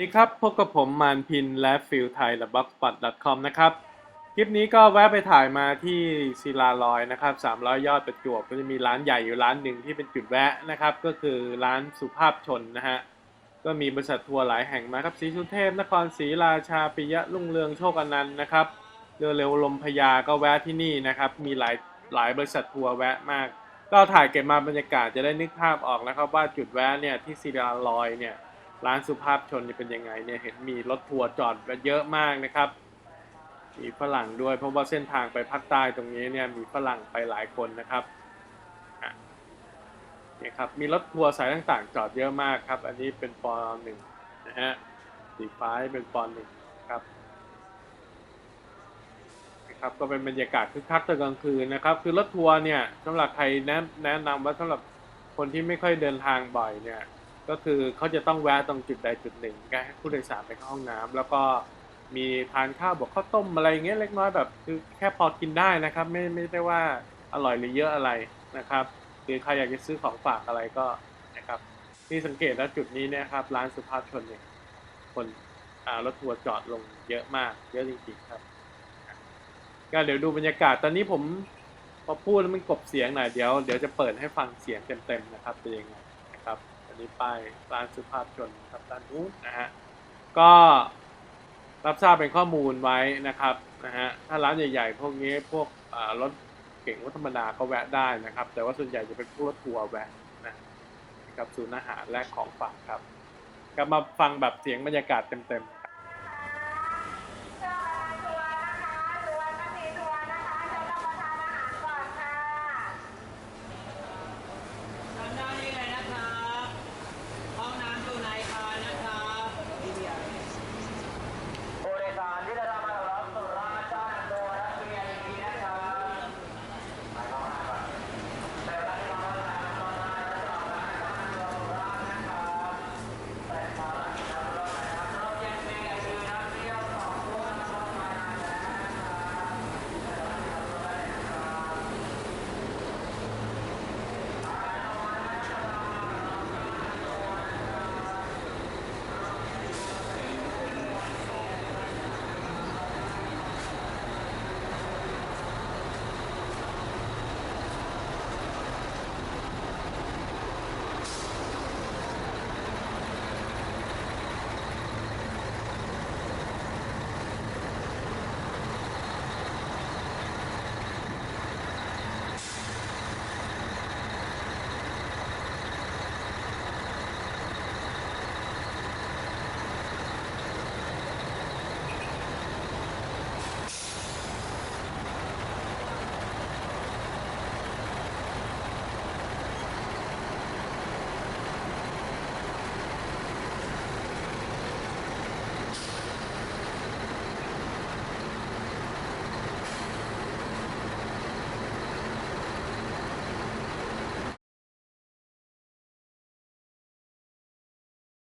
สวัสดีครับ พบกับผมมานพินและฟิลไทยและ b l o g s p o t c o m นะครับ คลิปนี้ก็แวะไปถ่ายมาที่ศิลาลอยนะครับ 300 ยอดประจวบก็จะมีร้านใหญ่อยู่ร้านหนึ่งที่เป็นจุดแวะนะครับ ก็คือร้านสุภาพชนนะฮะ ก็มีบริษัททัวร์หลายแห่งมาครับศรีสุเทพ นครศรีราชาปิยะรุ่งเรืองโชคอนันต์นะครับเรือเร็วลมพยาก็แวะที่นี่นะครับ มีหลายหลายบริษัททัวร์แวะมาก ก็ถ่ายเก็บมาบรรยากาศจะได้นึกภาพออกนะครับว่าจุดแวะเนี่ยที่ศิลาลอยเนี่ย ร้านสุภาพชนจะเป็นยังไงเนี่ยเห็นมีรถทัวร์จอดเยอะมากนะครับ มีฝรั่งด้วยเพราะว่าเส้นทางไปภาคใต้ตรงนี้เนี่ยมีฝรั่งไปหลายคนนะครับนี่ครับมีรถทัวร์สายต่างๆ จอดเยอะมากครับ อันนี้เป็นปอนหนึ่งนะฮะสีฟ้าเป็นปอนหนึ่งครับนะครับก็เป็นบรรยากาศคึกคักตอนกลางคืนนะครับ คือรถทัวร์เนี่ยสำหรับใครแนะแนะนำว่าสำหรับคนที่ไม่ค่อยเดินทางบ่อยเนี่ย ก็คือเขาจะต้องแวะตรงจุดใดจุดหนึ่งให้ผู้โดยสารไปเข้าห้องน้ำแล้วก็มีทานข้าวบอกข้าวต้มอะไรเงี้ยเล็กน้อยแบบคือแค่พอกินได้นะครับ ไม่ไม่ได้ว่าอร่อยหรือเยอะอะไรนะครับคือใครอยากจะซื้อของฝากอะไรก็นะครับที่สังเกตแล้วจุดนี้เนี่ยครับ ร้านสุภาพชนเนี่ยคนรถทัวร์จอดลงเยอะมาก เยอะจริงๆครับก็เดี๋ยวดูบรรยากาศตอนนี้ผมพอพูดแล้วมันกบเสียงหน่อยเดี๋ยวเดี๋ยวจะเปิดให้ฟังเสียงเต็มๆนะครับเป็นยังไงนะครับ นี้ป้ายร้านสุภาพชนครับด้านนู้นนะฮะก็รับทราบเป็นข้อมูลไว้นะครับนะฮะถ้าร้านใหญ่ๆ พวกนี้พวกรถเก่งรถธรรมดาก็แวะได้นะครับ แต่ว่าส่วนใหญ่จะเป็นพวกรถทัวร์แวะนะนะครับศูนย์อาหารและของฝากครับกลับมาฟังแบบเสียงบรรยากาศเต็มๆ